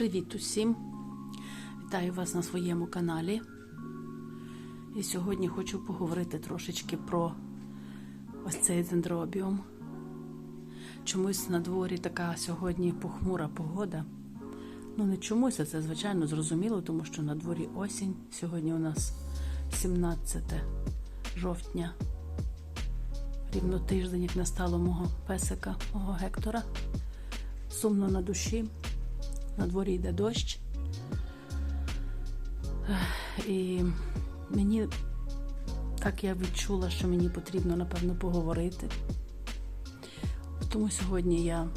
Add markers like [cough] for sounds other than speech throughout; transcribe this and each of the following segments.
Привіт усім! Вітаю вас на своєму каналі. І сьогодні хочу поговорити трошечки про ось цей дендробіум. Чомусь на дворі така сьогодні похмура погода. Ну, не чомусь, а це звичайно зрозуміло, тому що на дворі осінь. Сьогодні у нас 17 жовтня. Рівно тиждень, як настало мого песика, мого Гектора. Сумно на душі. На дворі йде дощ. І мені так я відчула, що мені потрібно, напевно, поговорити. Тому сьогодні я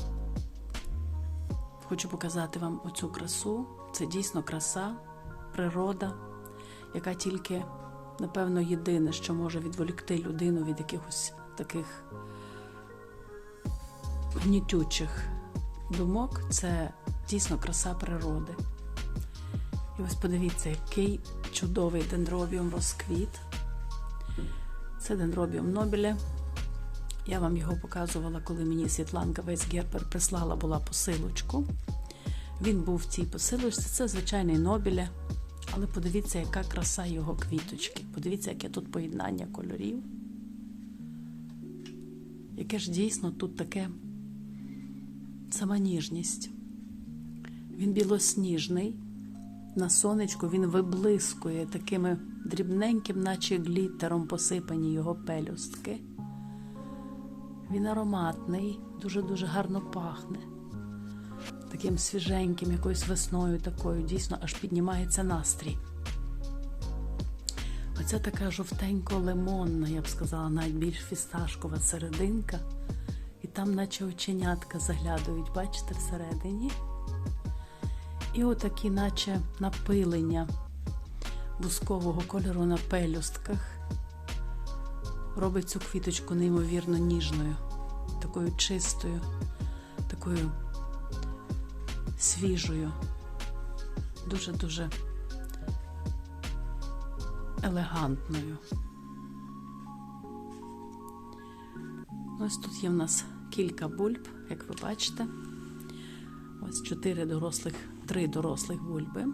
хочу показати вам оцю красу. Це дійсно краса, природа, яка тільки, напевно, єдине, що може відволікти людину від якихось таких гнітючих думок, це дійсно краса природи. І ось подивіться, який чудовий дендробіум розквіт. Це дендробіум Нобіле. Я вам його показувала, коли мені Світланка Вейсгербер прислала була посилочку. Він був в цій посилочці. Це звичайний Нобіле. Але подивіться, яка краса його квіточки. Подивіться, яке тут поєднання кольорів. Яке ж дійсно тут таке сама ніжність. Він білосніжний. На сонечку він виблискує такими дрібненьким, наче гліттером посипані його пелюстки. Він ароматний, дуже-дуже гарно пахне. Таким свіженьким, якоюсь весною такою, дійсно аж піднімається настрій. Оця така жовтенько-лимонна, я б сказала, навіть більш фісташкова серединка. І там, наче оченятка заглядають, бачите, всередині. І отакі, наче напилення бускового кольору на пелюстках, робить цю квіточку неймовірно ніжною, такою чистою, такою свіжою, дуже-дуже елегантною. Ось тут є в нас кілька бульб, як ви бачите. Ось чотири дорослих, три дорослих бульби.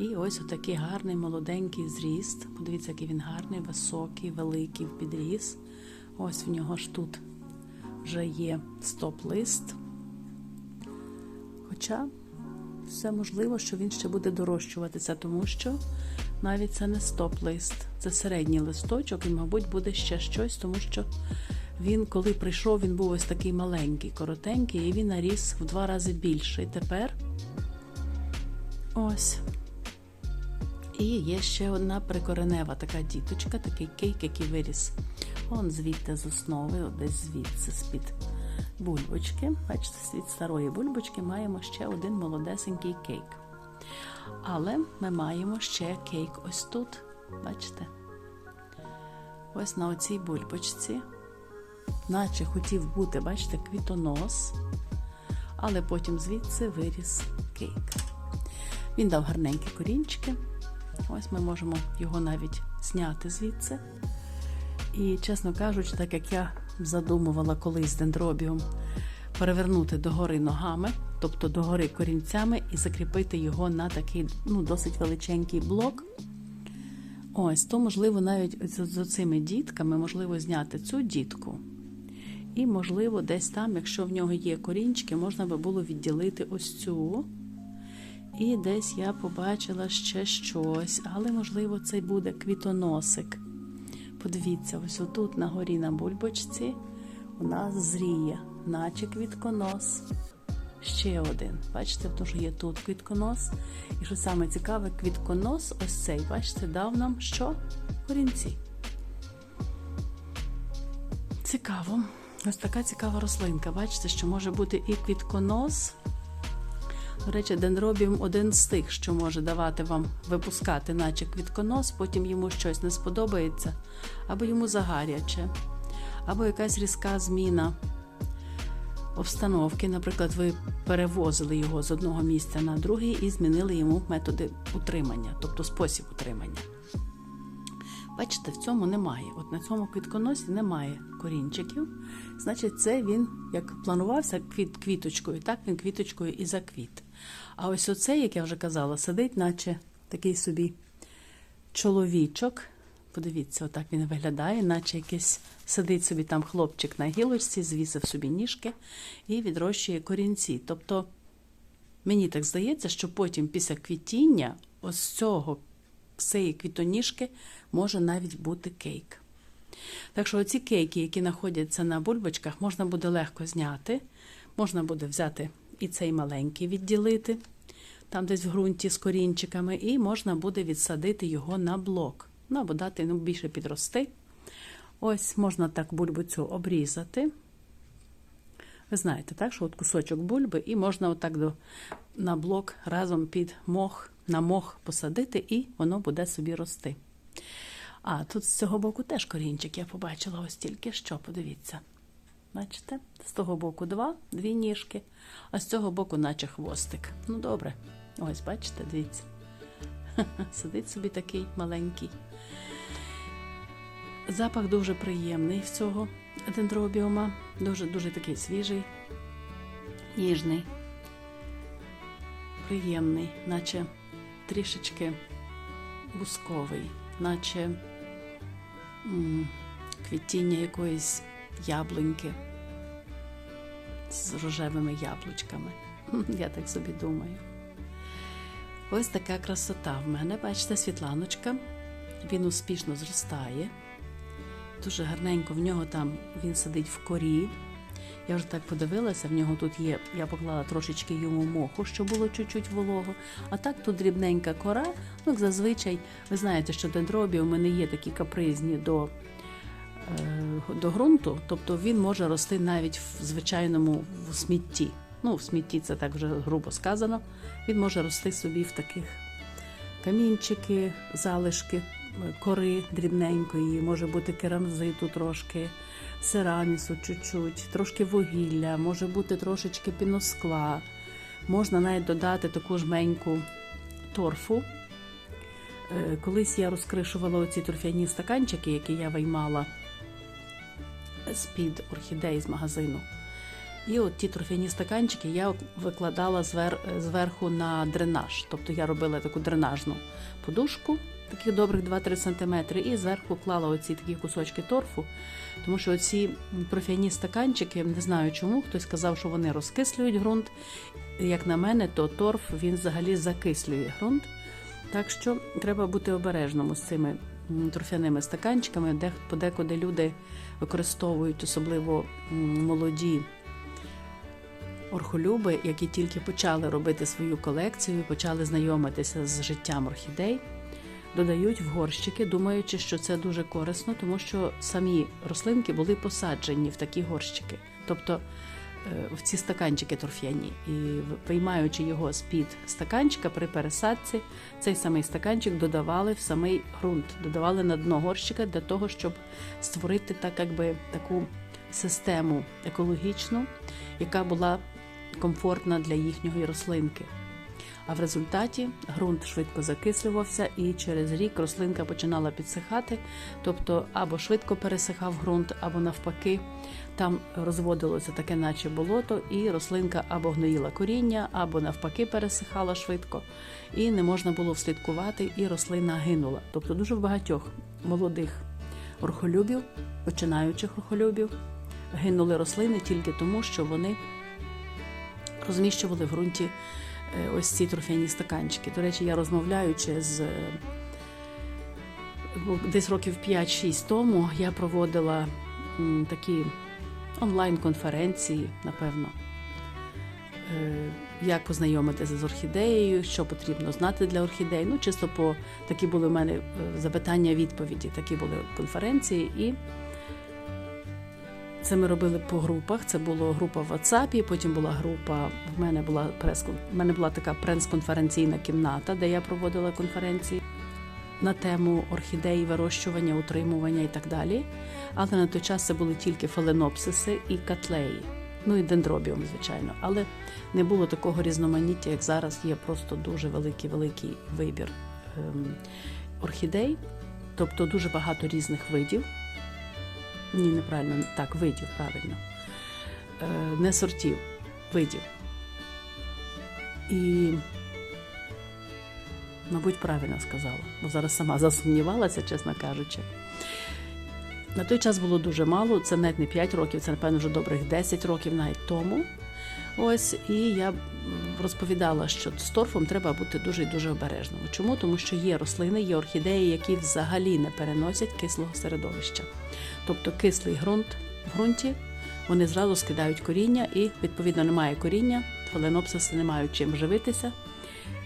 І ось отакий гарний молоденький зріст. Подивіться, який він гарний, високий, великий в підріс. Ось в нього ж тут вже є стоп-лист. Хоча все можливо, що він ще буде дорощуватися, тому що навіть це не стоп-лист, це середній листочок, і, мабуть, буде ще щось, тому що він, коли прийшов, він був ось такий маленький, коротенький, і він наріс в два рази більше. І тепер ось. І є ще одна прикоренева така діточка, такий кейк, який виріс. Он звідти з основи, десь звідси з-під бульбочки. Бачите, від старої бульбочки маємо ще один молодесенький кейк. Але ми маємо ще кейк ось тут. Бачите? Ось на оцій бульбочці. Наче хотів бути, бачите, квітонос, але потім звідси виріс кейк. Він дав гарненькі корінчики. Ось ми можемо його навіть зняти звідси. І, чесно кажучи, так як я задумувала колись дендробіум, перевернути догори ногами, тобто догори корінцями, і закріпити його на такий ну, досить величенький блок. Ось, то, можливо, навіть з, цими дітками можливо зняти цю дітку. І, можливо, десь там, якщо в нього є корінчики, можна би було відділити ось цю. І десь я побачила ще щось, але, можливо, це буде квітоносик. Подивіться, ось отут на горі на бульбочці у нас зріє, наче квітконос. Ще один. Бачите, тому що є тут квітконос. І що саме цікаве, квітконос, ось цей, бачите, дав нам що? Корінці. Цікаво. Ось така цікава рослинка. Бачите, що може бути і квітконос. До речі, дендробіум один з тих, що може давати вам випускати, наче квітконос, потім йому щось не сподобається, або йому загаряче, або якась різка зміна обстановки. Наприклад, ви перевозили його з одного місця на другий і змінили йому методи утримання, тобто спосіб утримання. Бачите, в цьому немає. От на цьому квітконосі немає корінчиків. Значить, це він як планувався квіт, квіточкою, так він квіточкою і заквіт. А ось оцей, як я вже казала, сидить, наче такий собі чоловічок. Подивіться, отак він виглядає, наче якийсь сидить собі там хлопчик на гілочці, звісив собі ніжки і відрощує корінці. Тобто мені так здається, що потім після квітіння ось цього цієї квітоніжки може навіть бути кейк. Так що оці кейки, які знаходяться на бульбочках, можна буде легко зняти. Можна буде взяти і цей маленький відділити, там десь в ґрунті з корінчиками, і можна буде відсадити його на блок. Ну, або дати ну, більше підрости. Ось можна так бульбу обрізати. Ви знаєте, так, що от кусочок бульби, і можна отак до, на блок разом під мох, на мох посадити, і воно буде собі рости. А тут з цього боку теж корінчик я побачила ось тільки що, подивіться. Бачите? З того боку два, дві ніжки, а з цього боку, наче хвостик. Ну, добре. Ось, бачите, дивіться. [laughs] Сидить собі такий маленький. Запах дуже приємний в цього дендробіума. Дуже дуже такий свіжий, ніжний, приємний, наче трішечки бусковий, наче квітіння якоїсь яблуньки з рожевими яблучками. [laughs] Я так собі думаю. Ось така красота в мене. Бачите, світланочка. Він успішно зростає. Дуже гарненько в нього там він сидить в корі. Я вже так подивилася, в нього тут є, я поклала трошечки йому моху, щоб було чуть-чуть волого. А так тут дрібненька кора. Ну, як зазвичай, ви знаєте, що дендробі у мене є такі капризні до, е, до ґрунту, тобто він може рости навіть в звичайному в смітті. Ну, в смітті це так вже грубо сказано. Він може рости собі в таких камінчики, залишки е, кори дрібненької, може бути керамзиту трошки, серамісу чуть-чуть, трошки вугілля, може бути трошечки піноскла. Можна навіть додати таку жменьку торфу. Е, Колись я розкришувала оці торфяні стаканчики, які я виймала з-під орхідей з магазину. І от ті торфяні стаканчики я викладала звер, зверху на дренаж. Тобто я робила таку дренажну подушку, таких добрих 2-3 см, і зверху клала оці такі кусочки торфу. Тому що оці торфяні стаканчики, не знаю чому, хтось сказав, що вони розкислюють ґрунт. Як на мене, то торф він взагалі закислює ґрунт. Так що треба бути обережним з цими торфяними стаканчиками, де подекуди люди використовують, особливо молоді орхолюби, які тільки почали робити свою колекцію, почали знайомитися з життям орхідей, додають в горщики, думаючи, що це дуже корисно, тому що самі рослинки були посаджені в такі горщики, тобто е, в ці стаканчики торф'яні. І виймаючи його з-під стаканчика при пересадці, цей самий стаканчик додавали в самий ґрунт, додавали на дно горщика для того, щоб створити так, якби таку систему екологічну, яка була комфортна для їхньої рослинки. А в результаті ґрунт швидко закислювався, і через рік рослинка починала підсихати, тобто або швидко пересихав ґрунт, або навпаки, там розводилося таке, наче болото, і рослинка або гноїла коріння, або навпаки пересихала швидко, і не можна було вслідкувати, і рослина гинула. Тобто дуже багатьох молодих орхолюбів, починаючих орхолюбів, гинули рослини тільки тому, що вони розміщували в ґрунті ось ці торфяні стаканчики. До речі, я розмовляючи з е, десь років 5-6 тому, я проводила такі онлайн-конференції, напевно. Е, Як познайомитися з орхідеєю, що потрібно знати для орхідей. Ну, чисто по такі були в мене е, запитання-відповіді, такі були конференції. І це ми робили по групах. Це була група в WhatsApp, потім була група. В мене була прес в мене була така прес-конференційна кімната, де я проводила конференції на тему орхідеї, вирощування, утримування і так далі. Але на той час це були тільки фаленопсиси і котлеї. Ну і дендробіум, звичайно. Але не було такого різноманіття, як зараз є просто дуже великий великий вибір ем, орхідей, тобто дуже багато різних видів. Ні, неправильно, так, видів, правильно. Е, не сортів, видів. І, мабуть, правильно сказала, бо зараз сама засумнівалася, чесно кажучи. На той час було дуже мало, це навіть не 5 років, це, напевно, вже добрих 10 років навіть тому. Ось, і я розповідала, що з торфом треба бути дуже і дуже обережним. Чому? Тому що є рослини, є орхідеї, які взагалі не переносять кислого середовища. Тобто кислий ґрунт в ґрунті, вони зразу скидають коріння, і, відповідно, немає коріння, фаленопсиси не мають чим живитися.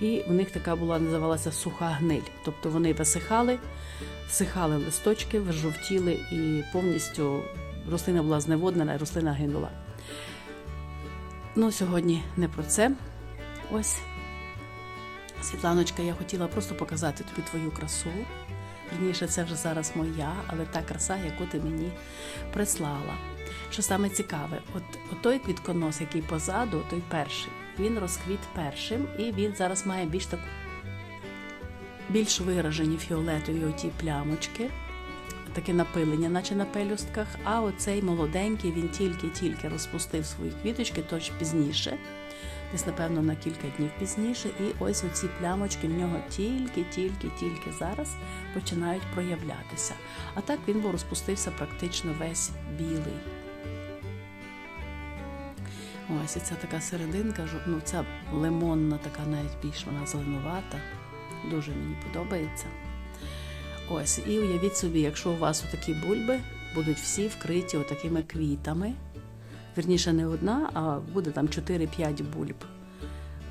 І в них така була, називалася суха гниль. Тобто вони висихали, всихали листочки, жовтіли і повністю рослина була зневоднена, і рослина гинула. Ну, сьогодні не про це. Ось, Світланочка, я хотіла просто показати тобі твою красу. Вірніше, це вже зараз моя, але та краса, яку ти мені прислала. Що саме цікаве, от, от той квітконос, який позаду, той перший, він розквіт першим, і він зараз має більш таку більш виражені фіолетові оті плямочки, таке напилення, наче на пелюстках. А оцей молоденький він тільки-тільки розпустив свої квіточки, точ пізніше, десь, напевно, на кілька днів пізніше. І ось оці плямочки в нього тільки-тільки-тільки зараз починають проявлятися. А так він був розпустився практично весь білий. Ось і ця така серединка, ну ця лимонна, така навіть більш вона зеленувата. Дуже мені подобається. Ось, і уявіть собі, якщо у вас отакі бульби будуть всі вкриті отакими квітами. Вірніше, не одна, а буде там 4-5 бульб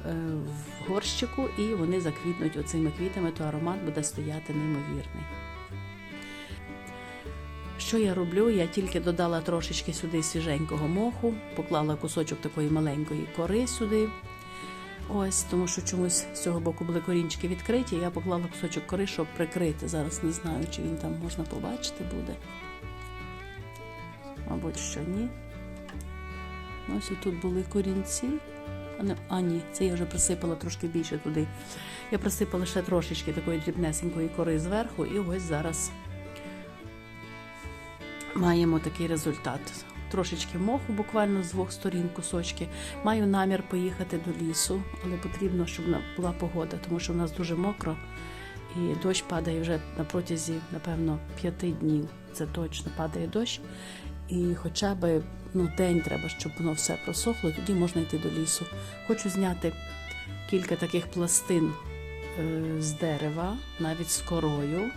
е, в горщику, і вони заквітнуть оцими квітами, то аромат буде стояти неймовірний. Що я роблю? Я тільки додала трошечки сюди свіженького моху, поклала кусочок такої маленької кори сюди. Ось, тому що чомусь з цього боку були корінчики відкриті. Я поклала кусочок кори, щоб прикрити. Зараз не знаю, чи він там можна побачити буде. Мабуть, що ні. Ось тут були корінці. А, не, а ні, це я вже присипала трошки більше туди. Я присипала ще трошечки такої дрібнесенької кори зверху, і ось зараз маємо такий результат. Трошечки моху, буквально з двох сторін кусочки. Маю намір поїхати до лісу, але потрібно, щоб була погода, тому що в нас дуже мокро і дощ падає вже на протязі, напевно, п'яти днів. Це точно падає дощ. І хоча б ну, день треба, щоб воно все просохло, тоді можна йти до лісу. Хочу зняти кілька таких пластин е, з дерева, навіть з корою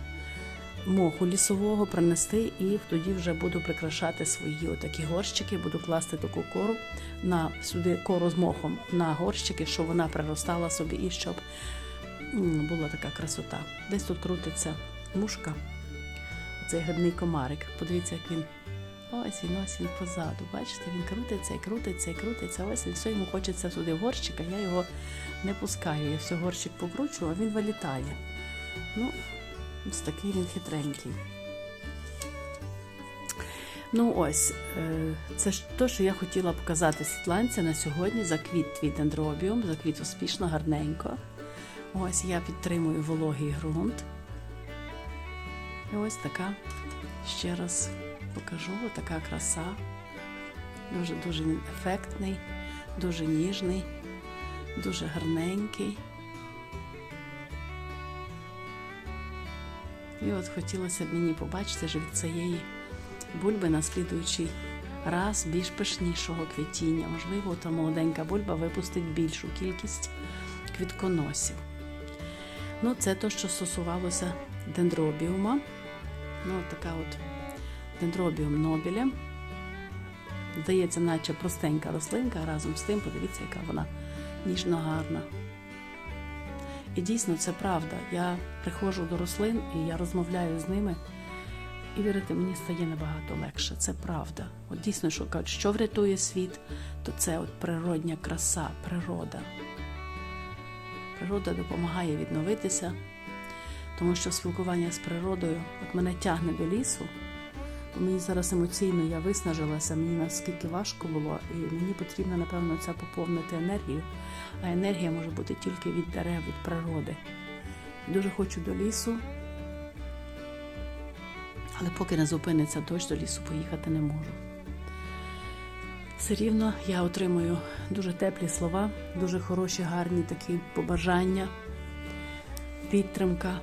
моху лісового принести, і тоді вже буду прикрашати свої отакі горщики, буду класти таку кору на сюди кору з мохом на горщики, щоб вона приростала собі і щоб була така красота. Десь тут крутиться мушка, цей грибний комарик. Подивіться, як він. Ось він, ось він позаду. Бачите, він крутиться і крутиться і крутиться. Ось він все йому хочеться сюди в горщик, а я його не пускаю. Я все горщик покручу, а він вилітає. Ну, Ось такий він хитренький. Ну ось, е, це ж те, що я хотіла показати Світланці на сьогодні. Заквіт твій дендробіум, заквіт успішно, гарненько. Ось я підтримую вологий ґрунт. І ось така, ще раз покажу, така краса. Дуже-дуже ефектний, дуже ніжний, дуже гарненький. І от хотілося б мені побачити вже від цієї бульби на слідуючий раз більш пишнішого квітіння. Можливо, та молоденька бульба випустить більшу кількість квітконосів. Ну, це то, що стосувалося дендробіума. Ну, от така от дендробіум нобіля. Здається, наче простенька рослинка, разом з тим, подивіться, яка вона ніжно гарна. І дійсно це правда. Я приходжу до рослин і я розмовляю з ними. І вірити, мені стає набагато легше. Це правда. От дійсно, що кажуть, що врятує світ, то це от природня краса, природа. Природа допомагає відновитися, тому що спілкування з природою от мене тягне до лісу. Мені зараз емоційно я виснажилася, мені наскільки важко було, і мені потрібно, напевно, це поповнити енергію. А енергія може бути тільки від дерев, від природи. Дуже хочу до лісу, але поки не зупиниться дощ, до лісу поїхати не можу. Все рівно я отримую дуже теплі слова, дуже хороші, гарні такі побажання, підтримка.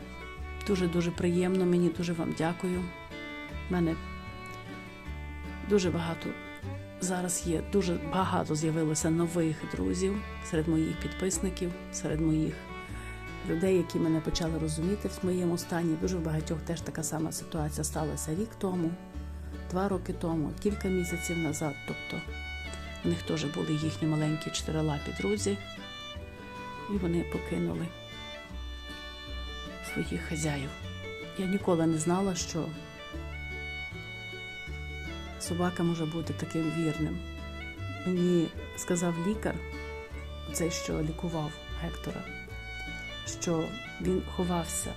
Дуже-дуже приємно. Мені дуже вам дякую. У мене дуже багато зараз є, дуже багато з'явилося нових друзів серед моїх підписників, серед моїх людей, які мене почали розуміти в моєму стані. Дуже в багатьох теж така сама ситуація сталася рік тому, два роки тому, кілька місяців назад. Тобто у них теж були їхні маленькі чотирилапі друзі, і вони покинули своїх хазяїв. Я ніколи не знала, що собака може бути таким вірним. Мені сказав лікар, цей, що лікував Гектора, що він ховався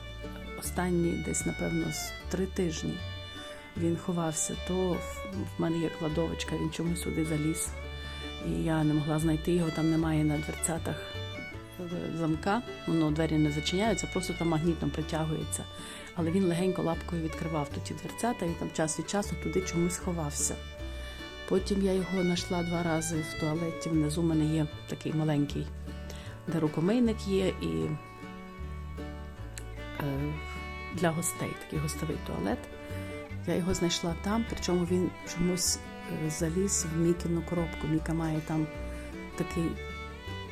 останні десь, напевно, три тижні. Він ховався, то в мене є кладовочка, він чомусь сюди заліз. І я не могла знайти його, там немає на дверцятах замка, воно двері не зачиняються, просто там магнітом притягується. Але він легенько лапкою відкривав ті дверцята і там час від часу туди чомусь ховався. Потім я його знайшла два рази в туалеті. Внизу в мене є такий маленький, де рукомийник є, і е, для гостей такий гостовий туалет. Я його знайшла там, причому він чомусь е, заліз в Мікіну коробку. Міка має там такий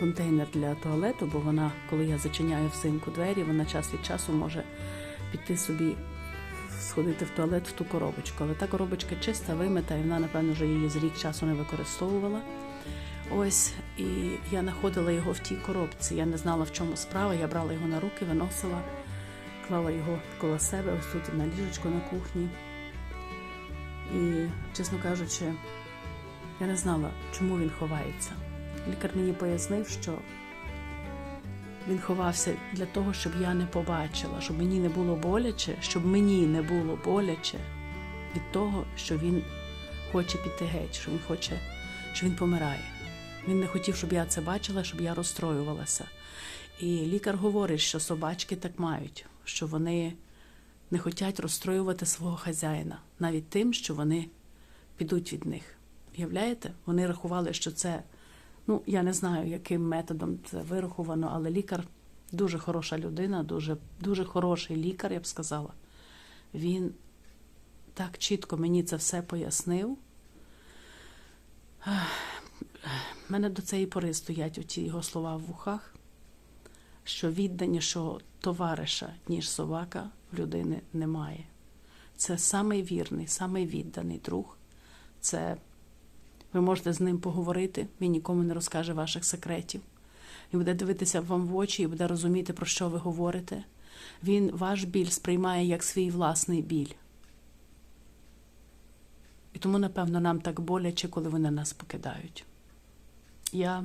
контейнер для туалету, бо вона, коли я зачиняю взимку двері, вона час від часу може піти собі сходити в туалет в ту коробочку. Але та коробочка чиста, вимита, і вона, напевно, вже її з рік часу не використовувала. Ось, і я знаходила його в тій коробці. Я не знала, в чому справа. Я брала його на руки, виносила, клала його коло себе, ось тут на ліжечко на кухні. І, чесно кажучи, я не знала, чому він ховається. Лікар мені пояснив, що він ховався для того, щоб я не побачила, щоб мені не було боляче, щоб мені не було боляче від того, що він хоче піти геть, що він хоче, що він помирає. Він не хотів, щоб я це бачила, щоб я розстроювалася. І лікар говорить, що собачки так мають, що вони не хочуть розстроювати свого хазяїна, навіть тим, що вони підуть від них. Уявляєте? Вони рахували, що це. Ну, я не знаю, яким методом це вираховано, але лікар дуже хороша людина, дуже, дуже хороший лікар, я б сказала. Він так чітко мені це все пояснив. У мене до цієї пори стоять оті його слова в вухах, що відданішого товариша, ніж собака, в людини немає. Це самий вірний, самий відданий друг. Це ви можете з ним поговорити, він нікому не розкаже ваших секретів. Він буде дивитися вам в очі і буде розуміти, про що ви говорите. Він ваш біль сприймає як свій власний біль. І тому, напевно, нам так боляче, коли вони нас покидають. Я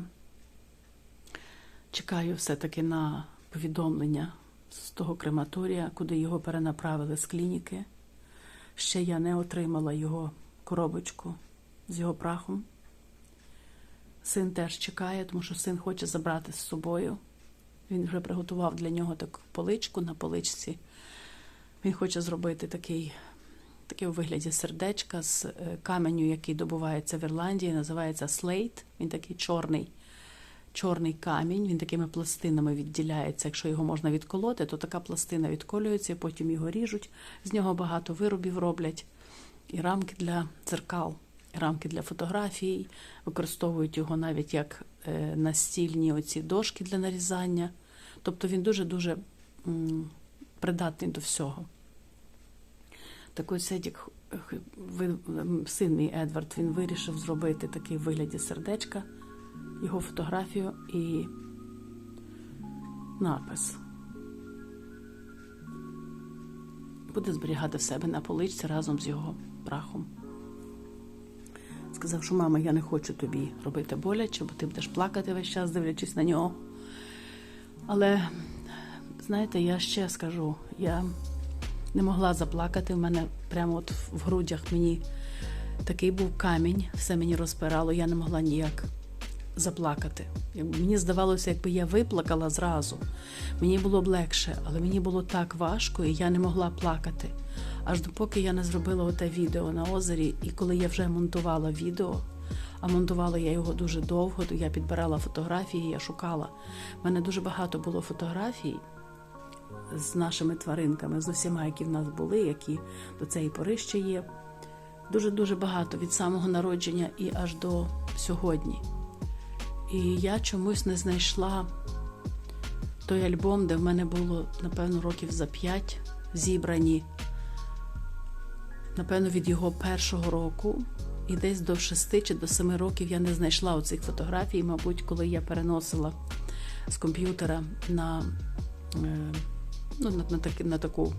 чекаю все-таки на повідомлення з того крематорія, куди його перенаправили з клініки. Ще я не отримала його коробочку з його прахом. Син теж чекає, тому що син хоче забрати з собою. Він вже приготував для нього таку поличку на поличці. Він хоче зробити такий, такий у вигляді сердечка з е, каменю, який добувається в Ірландії, називається слейт. Він такий чорний чорний камінь, він такими пластинами відділяється. Якщо його можна відколоти, то така пластина відколюється, потім його ріжуть. З нього багато виробів роблять і рамки для дзеркал рамки для фотографій, використовують його навіть як е, настільні оці дошки для нарізання. Тобто він дуже-дуже придатний до всього. Так ось Едік, син мій Едвард, він вирішив зробити такий вигляді сердечка, його фотографію і напис. Буде зберігати в себе на поличці разом з його прахом. Сказав, що мама, я не хочу тобі робити боляче, бо ти будеш плакати весь час, дивлячись на нього. Але, знаєте, я ще скажу, я не могла заплакати. В мене прямо от в грудях мені такий був камінь, все мені розпирало, я не могла ніяк заплакати. Мені здавалося, якби я виплакала зразу. Мені було б легше, але мені було так важко, і я не могла плакати аж допоки я не зробила оте відео на озері, і коли я вже монтувала відео, А монтувала я його дуже довго. то Я підбирала фотографії, я шукала. У мене дуже багато було фотографій з нашими тваринками, з усіма, які в нас були, які до цієї пори ще є. Дуже-дуже багато від самого народження і аж до сьогодні. І я чомусь не знайшла той альбом, де в мене було, напевно, років за п'ять зібрані, напевно, від його першого року. І десь до шести чи до семи років я не знайшла оцих фотографій. Мабуть, коли я переносила з комп'ютера на, е, ну, на, на, таки- на таку,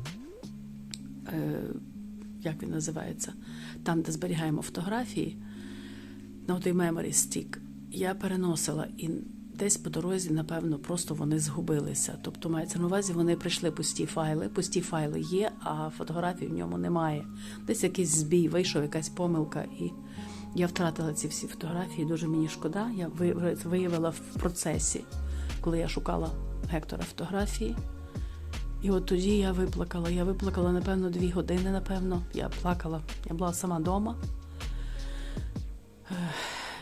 е, як він називається, там, де зберігаємо фотографії, на той memory stick, я переносила і десь по дорозі, напевно, просто вони згубилися. Тобто, мається на увазі, вони прийшли пусті файли, пусті файли є, а фотографій в ньому немає. Десь якийсь збій, вийшов, якась помилка, і я втратила ці всі фотографії. Дуже мені шкода. Я виявила в процесі, коли я шукала Гектора фотографії. І от тоді я виплакала. Я виплакала, напевно, дві години, напевно. Я плакала. Я була сама вдома.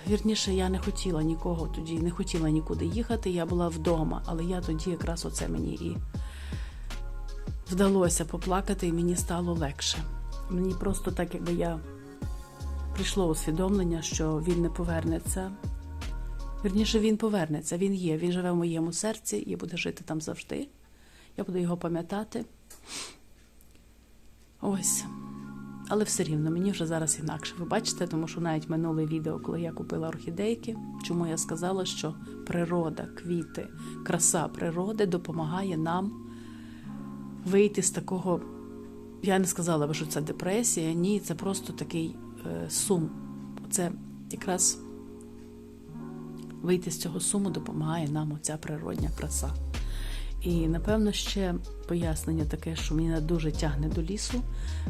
Вірніше, я не хотіла нікого тоді, не хотіла нікуди їхати. Я була вдома, але я тоді якраз оце мені і вдалося поплакати, і мені стало легше. Мені просто так, якби я прийшло усвідомлення, що він не повернеться. Вірніше, він повернеться, він є, він живе в моєму серці і буде жити там завжди. Я буду його пам'ятати. Ось. Але все рівно мені вже зараз інакше. Ви бачите, тому що навіть минуле відео, коли я купила орхідейки, чому я сказала, що природа, квіти, краса природи допомагає нам вийти з такого. Я не сказала би, що це депресія, ні, це просто такий е, сум. Це якраз вийти з цього суму допомагає нам оця природня краса. І напевно ще пояснення таке, що мене дуже тягне до лісу,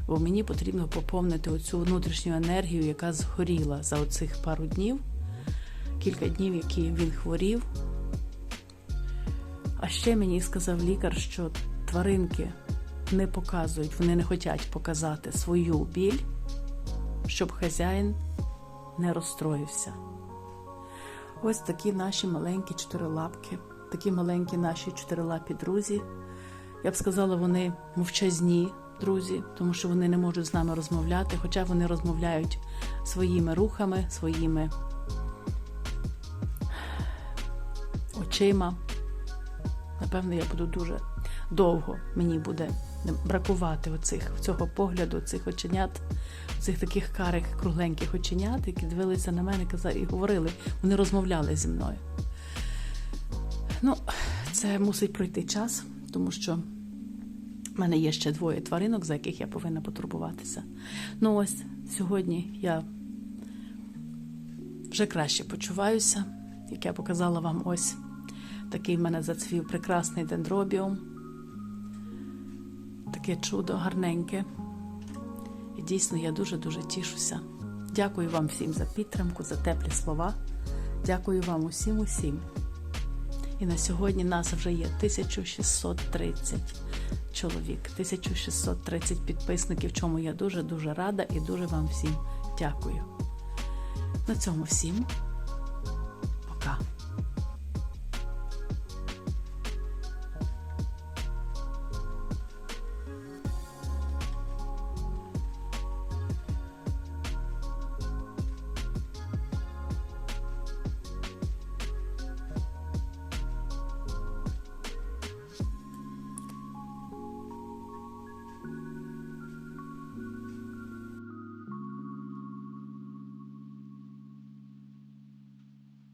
бо мені потрібно поповнити оцю внутрішню енергію, яка згоріла за оцих пару днів, кілька днів, які він хворів. А ще мені сказав лікар, що тваринки не показують, вони не хочуть показати свою біль, щоб хазяїн не розстроївся. Ось такі наші маленькі чотирилапки, такі маленькі наші чотирилапі друзі. Я б сказала, вони мовчазні друзі, тому що вони не можуть з нами розмовляти, хоча вони розмовляють своїми рухами, своїми очима. Напевно, я буду дуже довго, мені буде бракувати оцих, цього погляду, цих оченят, цих таких карих кругленьких оченят, які дивилися на мене казали, і говорили, вони розмовляли зі мною. Ну, це мусить пройти час, тому що в мене є ще двоє тваринок, за яких я повинна потурбуватися. Ну, ось сьогодні я вже краще почуваюся, як я показала вам ось такий в мене зацвів прекрасний дендробіум. Таке чудо гарненьке. І дійсно я дуже-дуже тішуся. Дякую вам всім за підтримку, за теплі слова. Дякую вам усім усім. І на сьогодні нас вже є 1630 чоловік, 1630 підписників, чому я дуже-дуже рада і дуже вам всім дякую. На цьому всім.